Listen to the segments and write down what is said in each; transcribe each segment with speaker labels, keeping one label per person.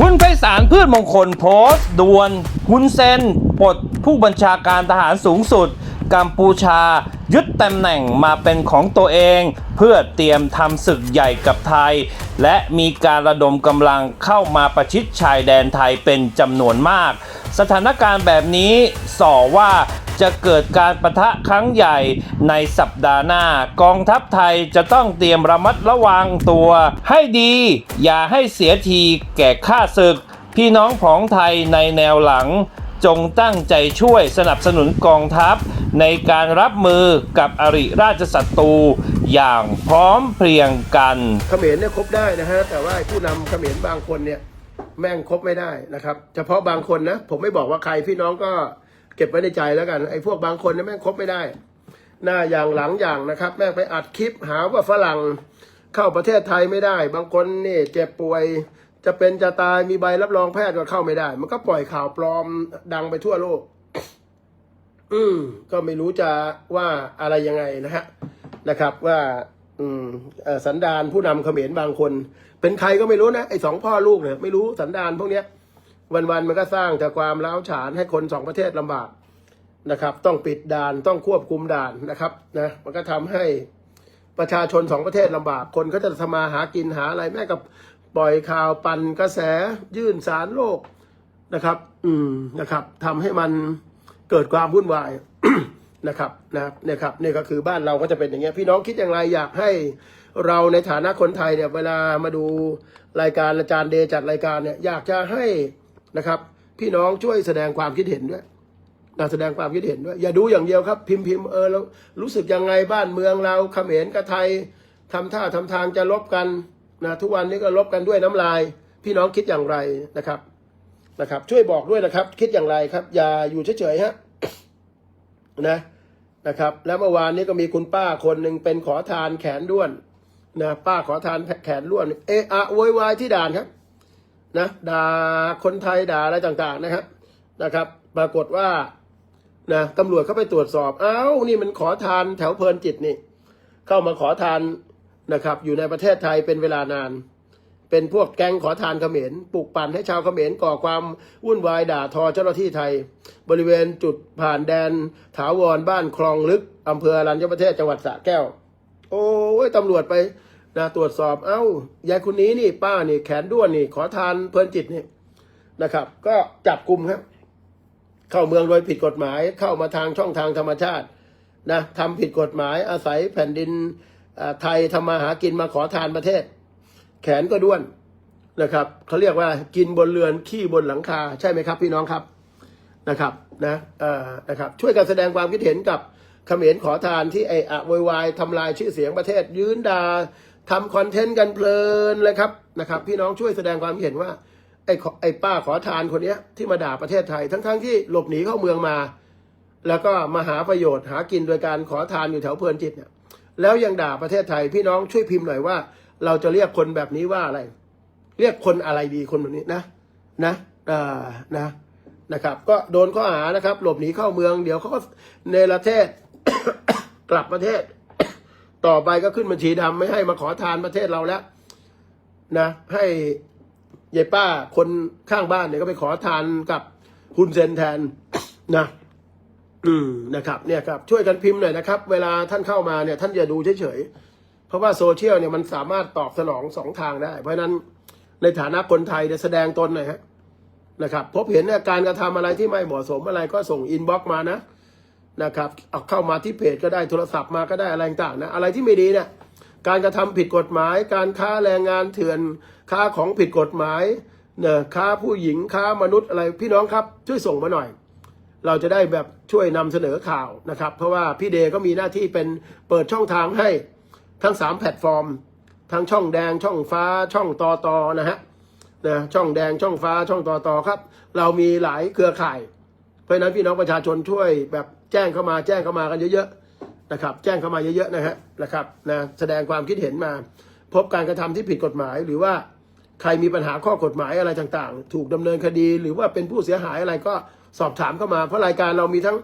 Speaker 1: คุณไพศาลพืชมงคลโพสต์ด่วนฮุนเซนปลดผู้บัญชาการทหารสูงสุด กัมพูชา ยึดตำแหน่งมาเป็นของตัวเอง เพื่อเตรียมทำศึกใหญ่กับไทย และมีการระดมกำลังเข้ามาประชิดชายแดนไทยเป็นจำนวนมาก สถานการณ์แบบนี้ส่อว่า จะเกิดการประทะครั้งใหญ่ในสัปดาห์หน้ากองทัพไทยจะต้องเตรียมระมัดระวังตัว ให้ดี อย่าให้เสียทีแก่ข้าศึก พี่น้องของไทยในแนวหลัง จงตั้งใจช่วยสนับสนุนกองทัพ ในการรับมือกับอริราชศัตรูอย่างพร้อมเพรียงกัน
Speaker 2: เขมรเนี่ยคบได้นะฮะแต่ว่าผู้นำเขมรบางคนเนี่ยแม่งคบไม่ได้นะครับ เฉพาะบางคนนะ ผมไม่บอกว่าใครพี่น้องก็ เก็บไว้ในใจแล้วกันไอ้พวกบางคนเนี่ยแม่งคบไม่ได้ หน้าอย่างหลังอย่างนะครับ แม่งไปอัดคลิปหาว่าฝรั่งเข้าประเทศไทยไม่ได้ บางคนนี่เจ็บป่วยจะเป็นจะตายมีใบรับรองแพทย์ก็เข้าไม่ได้ มันก็ปล่อยข่าวปลอมดังไปทั่วโลก อืมก็ไม่รู้จะว่าอะไรยังไงนะฮะนะครับ ว่า อืมอสันดานผู้นำเขมรบางคน เป็นใครก็ไม่รู้นะไอ้สองพ่อลูกเนี่ยไม่รู้สันดานพวกเนี้ย วันๆมันก็สร้างแต่ความร้าวฉานให้คนสองประเทศลำบากนะครับ ต้องปิดด่านต้องควบคุมด่านนะครับนะมันก็ทำให้ประชาชนสองประเทศลำบาก คนก็จะทำมาหากินหาอะไรแม่กับปล่อยข่าวปั่นกระแสยื่นสารโลกนะครับ อืมนะครับทำให้มันเกิดความวุ่นวายนะครับนะเนี่ยครับนี่ก็คือบ้านเราก็จะเป็นอย่างเงี้ยพี่น้องคิดอย่างไรอยากให้เราในฐานะคนไทยเนี่ยเวลามาดูรายการอาจารย์เดจัดรายการเนี่ยอยากจะให้ นะครับ พี่น้องช่วยแสดงความคิดเห็นด้วยนะแสดงความคิดเห็นด้วย อย่าดูอย่างเดียวครับ พิมพ์พิมพ์เออแล้วรู้สึกยังไงบ้านเมืองเราเขมรกับไทยทำท่าทำทางจะลบกันนะทุกวันนี้ก็ลบกันด้วยน้ำลาย พี่น้องคิดอย่างไรนะครับนะครับ ช่วยบอกด้วยนะครับ คิดอย่างไรครับ อย่าอยู่เฉยๆฮะนะนะครับ แล้วเมื่อวานนี้ก็มีคุณป้าคนหนึ่งเป็นขอทานแขนด้วนนะป้าขอทานแขนด้วน เอะอะโวยวายที่ด่านครับ นะด่าคนไทยด่าอะไรต่างๆนะครับนะครับ ปรากฏว่านะตำรวจเข้าไปตรวจสอบ เอ้านี่มันขอทานแถวเพลินจิตนี่ เข้ามาขอทานนะครับ อยู่ในประเทศไทยเป็นเวลานาน เป็นพวกแก๊งขอทานเขมรปลุกปั่นให้ชาวเขมรก่อความวุ่นวายด่าทอเจ้าหน้าที่ไทย บริเวณจุดผ่านแดน ถาวรบ้านคลองลึกอำเภออรัญญประเทศจังหวัดสระแก้ว โอ้ยตำรวจไป นะตรวจสอบเอ้ายายคนนี้นี่ป้านี่แขนด้วนนี่ ขอทานเพลินจิตนี่นะครับ ก็จับกลุ่มครับ เข้าเมืองโดยผิดกฎหมาย เข้ามาทางช่องทางธรรมชาตินะทำผิดกฎหมายอาศัยแผ่นดินไทยทำมาหากินมาขอทานประเทศ แขนก็ด้วนนะครับเขาเรียกว่ากินบนเรือนขี้บนหลังคา ใช่ไหมครับ พี่น้องครับนะครับนะเอ่อนะครับ ช่วยกันแสดงความคิดเห็นกับเขมรขอทานที่ไอ้อะโวยวายทำลายชื่อเสียงประเทศ ยืนดา ทำคอนเทนต์กันเพลินเลยครับนะครับ พี่น้องช่วยแสดงความเห็นว่าไอ้ไอ้ป้าขอทานคนเนี้ยที่มาด่าประเทศไทย ทั้งๆที่หลบหนีเข้าเมืองมา แล้วก็มาหาประโยชน์หากินโดยการขอทานอยู่แถวเพลินจิตเนี่ยแล้วยังด่าประเทศไทย พี่น้องช่วยพิมพ์หน่อยว่า เราจะเรียกคนแบบนี้ว่าอะไร เรียกคนอะไรดีคนแบบนี้นะ นะอ่านะนะครับ ก็โดนข้อหานะครับ หลบหนีเข้าเมือง เดี๋ยวเขาก็ในประเทศ กลับประเทศ ต่อไปก็ขึ้นบัญชีดำไม่ให้มาขอทานประเทศเราแล้ว นะ ให้ยายป้าคนข้างบ้านเนี่ยก็ไปขอทานกับคุณเซนแทนนะอืมนะครับ เนี่ยครับ ช่วยกันพิมพ์หน่อยนะครับ เวลาท่านเข้ามาเนี่ย ท่านอย่าดูเฉยๆเพราะว่าโซเชียลเนี่ยมันสามารถตอบสนองสองทางได้ เพราะฉะนั้นในฐานะคนไทยเนี่ยแสดงตนหน่อยฮะนะครับ พบเห็นเนี่ยการกระทำอะไรที่ไม่เหมาะสมอะไรก็ส่งอินบ็อกซ์มานะ นะครับเอาเข้ามาที่เพจก็ได้โทรศัพท์มาก็ได้อะไรต่างๆนะอะไรที่ไม่ดีเนี่ยการกระทำผิดกฎหมาย การค้าแรงงานเถื่อนค้าของผิดกฎหมายเนี่ยค้าผู้หญิงค้ามนุษย์อะไรพี่น้องครับ ช่วยส่งมาหน่อย เราจะได้แบบช่วยนำเสนอข่าวนะครับ เพราะว่าพี่เดก็มีหน้าที่เป็นเปิดช่องทางให้ทั้ง 3 แพลตฟอร์ม ทั้งช่องแดงช่องฟ้าช่องตอตอนะฮะนะช่องแดงช่องฟ้าช่องตอตอครับ เรามีหลายเครือข่าย เพราะนั้นพี่น้องประชาชนช่วยแบบ แจ้งเข้ามาแจ้งเข้ามากันเยอะๆนะครับแจ้งเข้ามาเยอะๆนะฮะนะครับนะแสดงความคิดเห็นมา พบการกระทำที่ผิดกฎหมาย หรือว่าใครมีปัญหาข้อกฎหมายอะไรต่างๆ ถูกดำเนินคดี หรือว่าเป็นผู้เสียหายอะไรก็สอบถามเข้ามา เพราะรายการเรามีทั้ง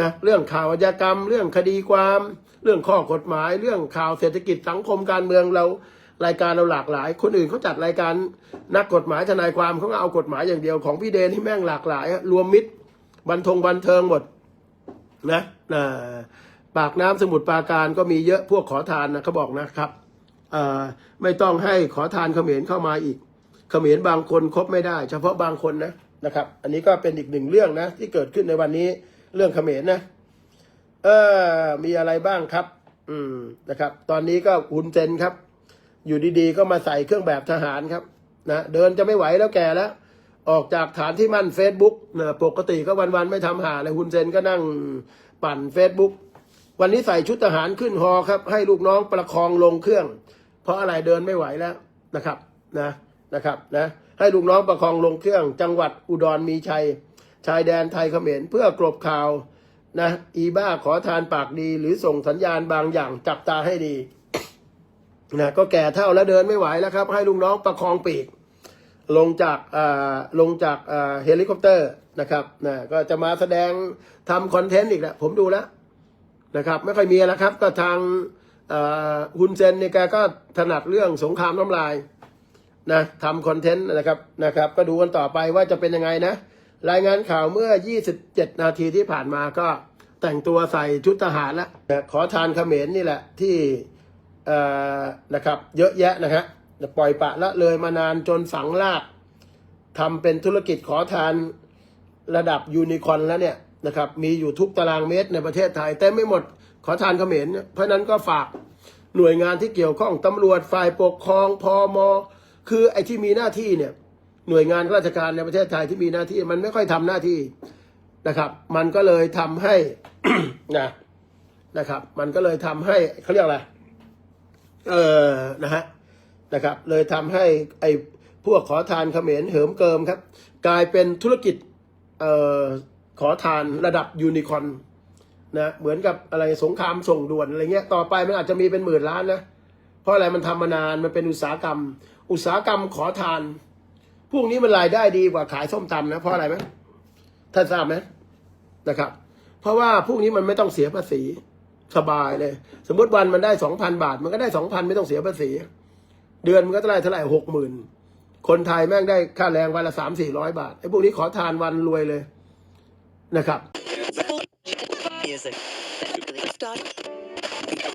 Speaker 2: นะเรื่องข่าวอาชญากรรม เรื่องคดีความ เรื่องข้อกฎหมาย เรื่องข่าวเศรษฐกิจสังคมการเมืองเรารายการเราหลากหลาย คนอื่นเขาจัดรายการนักกฎหมายทนายความเขาก็เอากฎหมายอย่างเดียวของพี่เดนที่แม่งหลากหลาย รวมมิตรบันทงบันเทิงหมด นะปากน้ำสมุทรปราการก็มีเยอะพวกขอทานนะเขาบอกนะครับไม่ต้องให้ขอทานเขมรเข้ามาอีก เขมรบางคนคบไม่ได้ เฉพาะบางคนนะนะครับ อันนี้ก็เป็นอีกหนึ่งเรื่องนะที่เกิดขึ้นในวันนี้เรื่องเขมรนะเออมีอะไรบ้างครับ อืมนะครับ ตอนนี้ก็หุนเซนครับ อยู่ดีๆ ก็มาใส่เครื่องแบบทหารครับ นะเดินจะไม่ไหวแล้วแก่แล้ว ออกจากฐานที่มั่น Facebook นะปกติก็วันๆไม่ทำหาเลยหุนเซนก็นั่งปั่น Facebook วันนี้ใส่ชุดทหารขึ้นฮอครับ ให้ลูกน้องประคองลงเครื่อง เพราะอะไรเดินไม่ไหวแล้วนะครับนะนะครับนะให้ลูกน้องประคองลงเครื่อง จังหวัดอุดรมีชัย ชายแดนไทยเขมรเพื่อกลบข่าวนะอีบ้าขอทานปากดีหรือส่งสัญญาณบางอย่างจับตาให้ดีนะก็แก่เท่าแล้วเดินไม่ไหวแล้วครับ ให้ลูกน้องประคองปีก ลงจากลงจากเฮลิคอปเตอร์นะครับนะก็จะมาแสดงทำคอนเทนต์อีกแล้วผมดูแล้วนะครับ ไม่ค่อยมีแล้วครับ ก็ทางฮุนเซนเนี่ยแกก็ถนัดเรื่องสงครามน้ำลายนะทำคอนเทนต์นะครับนะครับ ก็ดูกันต่อไปว่าจะเป็นยังไงนะ รายงานข่าวเมื่อ 27 นาทีที่ผ่านมาก็แต่งตัวใส่ชุดทหารแล้วขอทานเขมรนนี่แหละที่นะครับ เยอะแยะนะฮะ ปล่อยปะละเลยมานานจนฝังลากทำเป็นธุรกิจขอทานระดับยูนิคอนแล้วเนี่ยนะครับมีอยู่ทุกตารางเมตรในประเทศไทยเต็มไม่หมดขอทานเขมรเพราะนั้นก็ฝากหน่วยงานที่เกี่ยวข้องตำรวจฝ่ายปกครองพอมคือไอ้ที่มีหน้าที่เนี่ยหน่วยงานราชการในประเทศไทยที่มีหน้าที่ มันไม่ค่อยทำหน้าที่นะครับ มันก็เลยทำให้นะนะครับ มันก็เลยทำให้เขาเรียกอะไรเออนะฮะ นะครับ เลยทำให้ไอ้พวกขอทานเขมรเหิมเกิมครับ กลายเป็นธุรกิจเอ่อขอทานระดับยูนิคอนนะเหมือนกับอะไรสงครามส่งด่วนอะไรเงี้ยต่อไปมันอาจจะมีเป็นหมื่นล้านนะเพราะอะไรมันทำมานานมันเป็นอุตสาหกรรม อุตสาหกรรมขอทาน พวกนี้มันรายได้ดีกว่าขายส้มตำนะเพราะอะไรไหมท่านทราบไหมนะครับ เพราะว่าพวกนี้มันไม่ต้องเสียภาษีสบายเลย สมมติวันมันได้สองพันบาท มันก็ได้สองพันไม่ต้องเสียภาษี เดือนมันก็ได้เท่าไหร่หกหมื่นคนไทยแม่งได้ค่าแรงวันละสามสี่ร้อยบาทไอ้พวกนี้ขอทานวันรวยเลยนะครับ